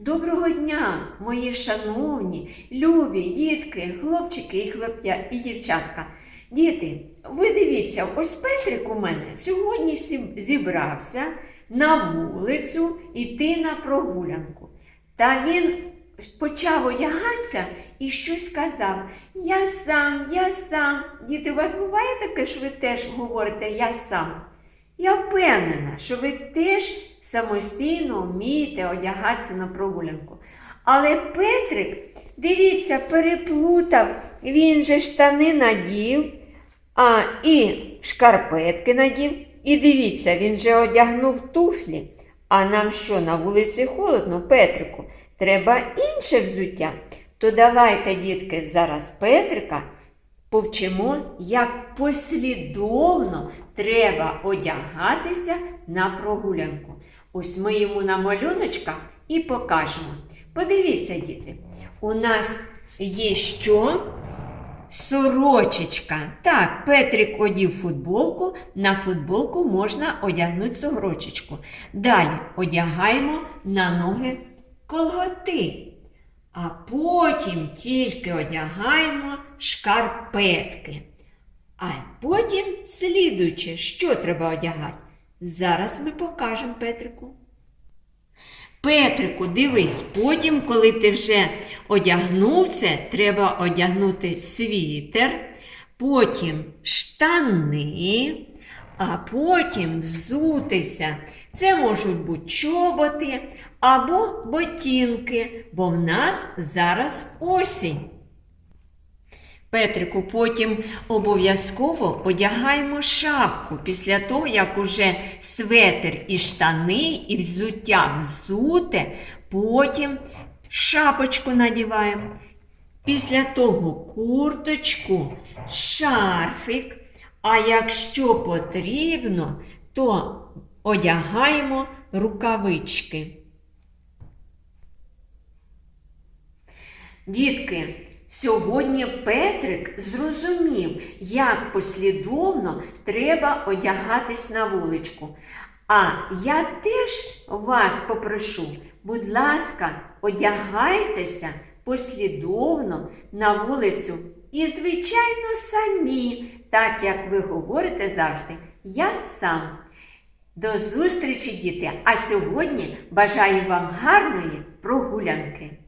Доброго дня, мої шановні, любі дітки, хлопчики і хлоп'я і дівчатка. Діти, ви дивіться, ось Петрик у мене сьогодні зібрався на вулицю йти на прогулянку. Та він почав одягатися і щось сказав: Я сам, я сам. Діти, у вас буває таке, що ви теж говорите я сам? Я впевнена, що ви теж самостійно вмієте одягатися на прогулянку. Але Петрик, дивіться, переплутав, він же штани надів, а і шкарпетки надів. І дивіться, він же одягнув туфлі. А нам що, на вулиці холодно, Петрику? Треба інше взуття. То давайте, дітки, зараз Петрика повчимо, як послідовно треба одягатися на прогулянку. Ось ми йому на малюночках і покажемо. Подивіться, діти, у нас є що? Сорочечка. Так, Петрик одів футболку, на футболку можна одягнути сорочечку. Далі одягаємо на ноги колготи. А потім тільки одягаємо шкарпетки. А потім слідуюче, що треба одягати. Зараз ми покажемо Петрику. Петрику, дивись, потім, коли ти вже одягнув це, треба одягнути світер, потім штани, а потім взутися. Це можуть бути чоботи або ботинки, бо в нас зараз осінь. Петрику, потім обов'язково одягаємо шапку після того, як уже светр і штани, і взуття взуте, потім шапочку надіваємо. Після того курточку, шарфик. А якщо потрібно, то одягаємо рукавички. Дітки, сьогодні Петрик зрозумів, як послідовно треба одягатись на вуличку. А я теж вас попрошу, будь ласка, одягайтеся послідовно на вулицю. І, звичайно, самі, так як ви говорите завжди, я сам. До зустрічі, діти! А сьогодні бажаю вам гарної прогулянки!